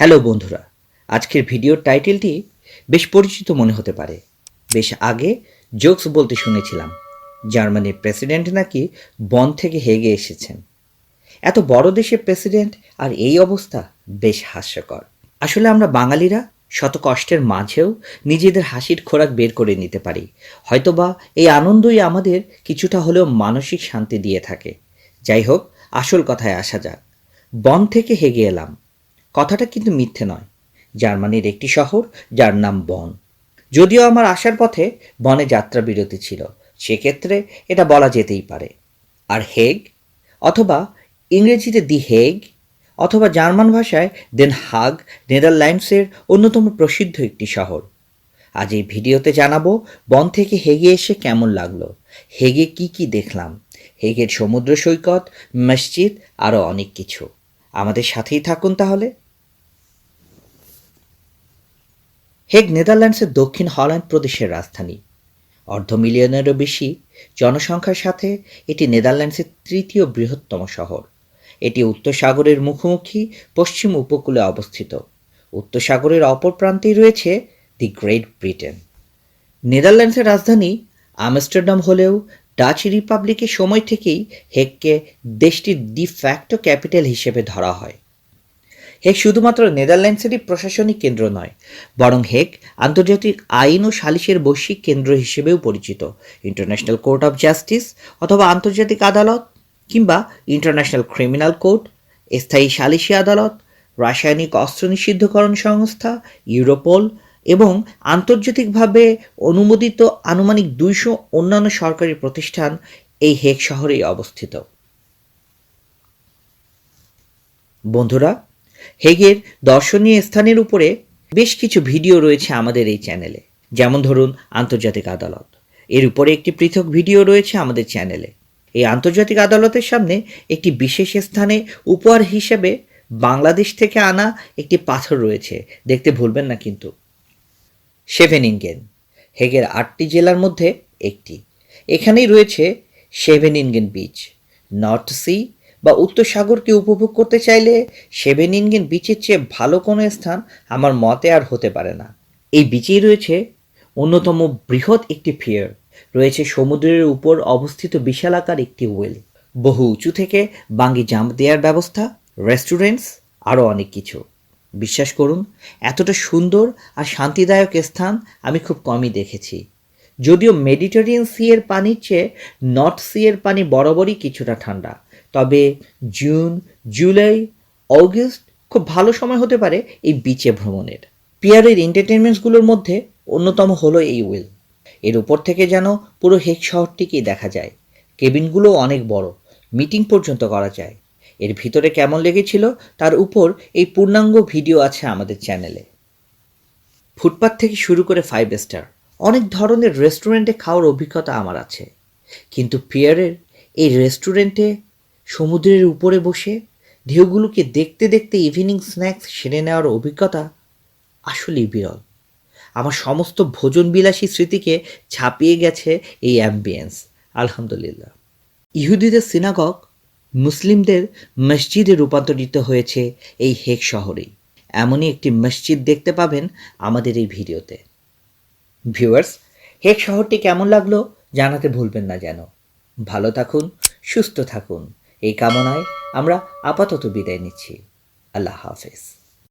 Hello বন্ধুরা, আজকের ভিডিওর টাইটেলটি বেশ পরিচিত মনে হতে পারে। বেশ আগে জোকস বলতে শুনেছিলাম, জার্মানির প্রেসিডেন্ট নাকি বন থেকে হেগে এসেছেন। এত বড় দেশের প্রেসিডেন্ট আর এই অবস্থা বেশ হাস্যকর। আসলে আমরা বাঙালিরা শত কষ্টের মাঝেও নিজেদের হাসির খোরাক বের করে নিতে পারি। হয়তোবা এই আনন্দই আমাদের কিছুটা হলেও মানসিক শান্তি দিয়ে থাকে। যাই হোক, আসল কথায় আসা যাক। বন থেকে হেগে এলাম। কথাটা কিন্তু মিথ্যে নয়। জার্মানির একটি শহর, যার নাম বন। যদিও আমার আসার পথে বনে যাত্রা বিরতি ছিল, সেক্ষেত্রে এটা বলা যেতেই পারে। আর হেগ? অথবা ইংরেজিতে দি হেগ? অথবা জার্মান ভাষায় দেন হাগ, নেদারল্যান্ডসের অন্যতম প্রসিদ্ধ একটি শহর। আজ এই ভিডিওতে জানাব বন থেকে হেগে এসে কেমন লাগল। হেগে কি কি দেখলাম? হেগের সমুদ্র সৈকত, মসজিদ আরও অনেক কিছু। আমাদের সাথেই থাকুন তাহলে। হেগ নেদারল্যান্ডসের দক্ষিণ হল্যান্ড প্রদেশের রাজধানী। অর্ধ মিলিয়নেরও বেশি জনসংখ্যার সাথে এটি নেদারল্যান্ডসের তৃতীয় বৃহত্তম শহর। এটি উত্তর সাগরের মুখোমুখি পশ্চিম উপকূলে অবস্থিত। উত্তর সাগরের অপর প্রান্তেই রয়েছে দি গ্রেট ব্রিটেন। নেদারল্যান্ডসের রাজধানী আমস্টারডাম হলেও ডাচ রিপাবলিকের সময় থেকেই হেগকে দেশটির ডি ফ্যাক্টো ক্যাপিটাল হিসেবে ধরা হয়। হেগ শুধুমাত্র নেদারল্যান্ডসেরই প্রশাসনিক কেন্দ্র নয়, বরং হেগ আন্তর্জাতিক আইন ও সালিশের বৈশ্বিক কেন্দ্র হিসেবেও পরিচিত। ইন্টারন্যাশনাল কোর্ট অফ জাস্টিস অথবা আন্তর্জাতিক আদালত কিংবা ইন্টারন্যাশনাল ক্রিমিনাল কোর্ট, স্থায়ী সালিশি আদালত, রাসায়নিক অস্ত্র নিষিদ্ধকরণ সংস্থা, ইউরোপোল এবং আন্তর্জাতিকভাবে অনুমোদিত আনুমানিক দুইশো অন্যান্য সরকারি প্রতিষ্ঠান এই হেগ শহরেই অবস্থিত। বন্ধুরা, হেগের দর্শনীয় স্থানের উপরে বেশ কিছু ভিডিও রয়েছে আমাদের এই চ্যানেলে। যেমন ধরুন, আন্তর্জাতিক আদালত। এর উপরে একটি পৃথক ভিডিও রয়েছে আমাদের চ্যানেলে। এই আন্তর্জাতিক আদালতের সামনে একটি বিশেষ স্থানে উপহার হিসেবে বাংলাদেশ থেকে আনা একটি পাথর রয়েছে। দেখতে ভুলবেন না কিন্তু। শেভেনিনগেন হেগের আটটি জেলার মধ্যে একটি। এখানেই রয়েছে শেভেনিনগেন বিচ। নর্থ সি বা উত্তর সাগরকে উপভোগ করতে চাইলে শেভেনিনগেন বিচের চেয়ে ভালো কোনো স্থান আমার মতে আর হতে পারে না। এই বিচেই রয়েছে অন্যতম বৃহৎ একটি ফিয়ার। রয়েছে সমুদ্রের উপর অবস্থিত বিশালাকার একটি ওয়েল। বহু উঁচু থেকে বাঙ্গি জাম্প দেওয়ার ব্যবস্থা, রেস্টুরেন্টস, আরও অনেক কিছু। বিশ্বাস করুন, এতটা সুন্দর আর শান্তিদায়ক স্থান আমি খুব কমই দেখেছি। যদিও মেডিটেরিয়ান সিয়ের পানির চেয়ে নর্থ সিয়ের পানি বরাবরই কিছুটা ঠান্ডা। তবে জুন, জুলাই, অগস্ট খুব ভালো সময় হতে পারে এই বিচে ভ্রমণের। পিয়ারের এন্টারটেনমেন্টসগুলোর মধ্যে অন্যতম হলো এই উইল এর উপর থেকে যেন পুরো হেক শহরটিকেই দেখা যায়। কেবিনগুলো অনেক বড়। মিটিং পর্যন্ত করা যায়। এর ভিতরে কেমন লেগেছিল তার উপর এই পূর্ণাঙ্গ ভিডিও আছে আমাদের চ্যানেলে। ফুটপাথ থেকে শুরু করে ফাইভ স্টার অনেক ধরনের রেস্টুরেন্টে খাওয়ার অভিজ্ঞতা আমার আছে। কিন্তু পিয়ারের এই রেস্টুরেন্টে সমুদ্রের উপরে বসে, ঢেউগুলোকে দেখতে দেখতে ইভিনিং স্ন্যাক্স সেরে নেওয়ার অভিজ্ঞতা আসলেই বিরল। আমার সমস্ত ভোজন বিলাসী স্মৃতিকে ছাপিয়ে গেছে এই অ্যাম্বিয়েন্স আলহামদুলিল্লাহ। ইহুদিদের সিনাগগ মুসলিমদের মসজিদে রূপান্তরিত হয়েছে এই হেক শহরেই এমনই একটি মসজিদ দেখতে পাবেন আমাদের এই ভিডিওতে। ভিউয়ার্স হেক শহরটি কেমন লাগল জানাতে ভুলবেন না যেন। ভালো থাকুন, সুস্থ থাকুন। এই কামনায় আমরা আপাতত বিদায় নিচ্ছি। আল্লাহ হাফেজ।